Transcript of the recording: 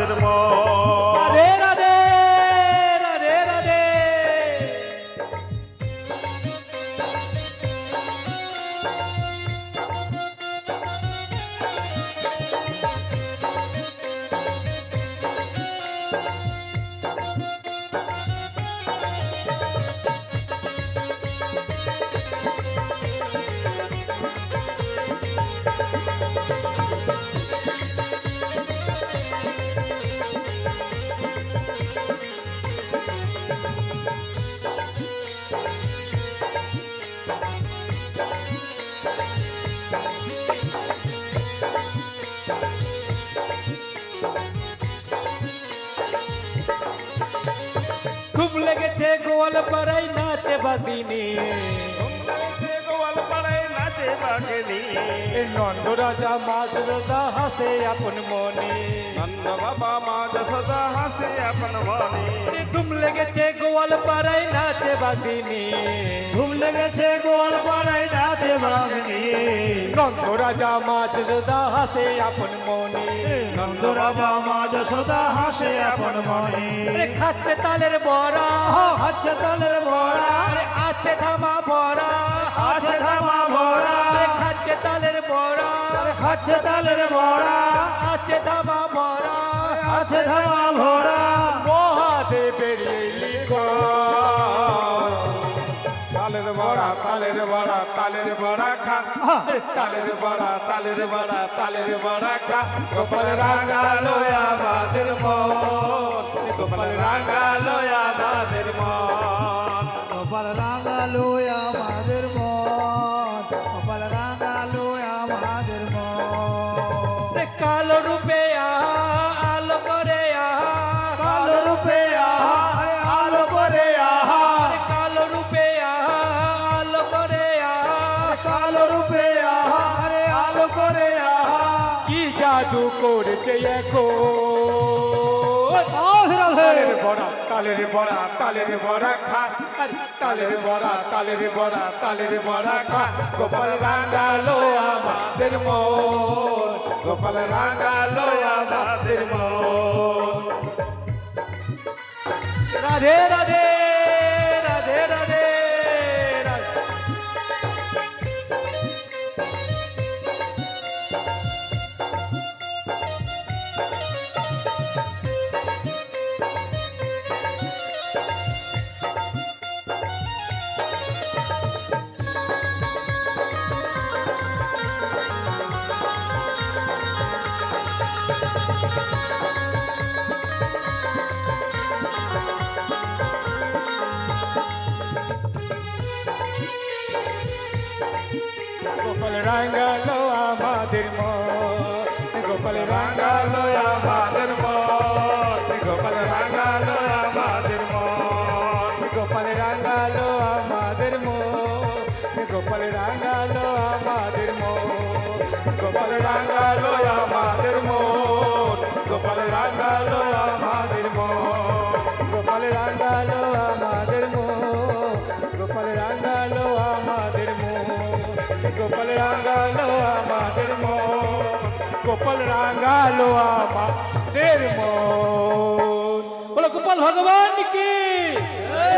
আমাদের গোয়াল পাড়ায় নাচে বাগেনি। নন্দ রাজা মাস রোদা হাসে আপন মনে নন্দ বাবা মা যশোদা হাসে আপন মনে। ধুম লেগেছে গোয়াল পাড়ায় নাচে বাদিনী ঘুম লেগেছে গোয়াল পাড়ায় নাচে বাগনি। নন্দ রাজা মাছ রোদা হাসে আপন মনে। নন্দ রাজা মা যশোদা হাসে আপন মনে। খাচ্ছে তালের বড়া। হাচ্ছে তালের ভরা। আছে ধামা ভরা। আছে ধামা ভরা। খাচ্ছে তালের বড়া খাচ্ছে তালের ভরা। আছে ধামা ভরা। আছে ধামা ভরা। মহাদেবের। তালের বড়া তালের বড়া তালের বড়া খা। তালের বড়া তালের বড়া তালের বড়া খা। গোপাল রাঙালো আমাদের মন। গোপাল রাঙালো আমাদের মন কপাল রাঙালো আমাদের মন কপাল রাঙালো আমাদের মন কালো রূপে আলো করে কালো রূপে আলো করে কালো রূপে আলো করে কালো রূপে আলো করে কি জাদু করেছে এখন? বড়া, তালের বড়া তালের বড়া খা। তালের বড়া তালের বড়া তালের বড়া খা। গোপাল রাঙালো আমাদের মন। গোপাল রাঙালো আমাদের মন। রাধে। গোপাল রাঙ্গালো আমাদের মন। গোপাল রাঙ্গালো আমাদের মন। গোপাল রাঙালো আমাদের মন। গোপাল রাঙ্গালো আমাদের মন। গোপাল রাঙ্গালো আমাদের মন। গোপাল রাঙালো আমাদের মন। গোপাল রাঙ্গালো আমাদের মন গোপাল রাঙ্গালো আমাদের মন বলো গোপাল ভগবান কি?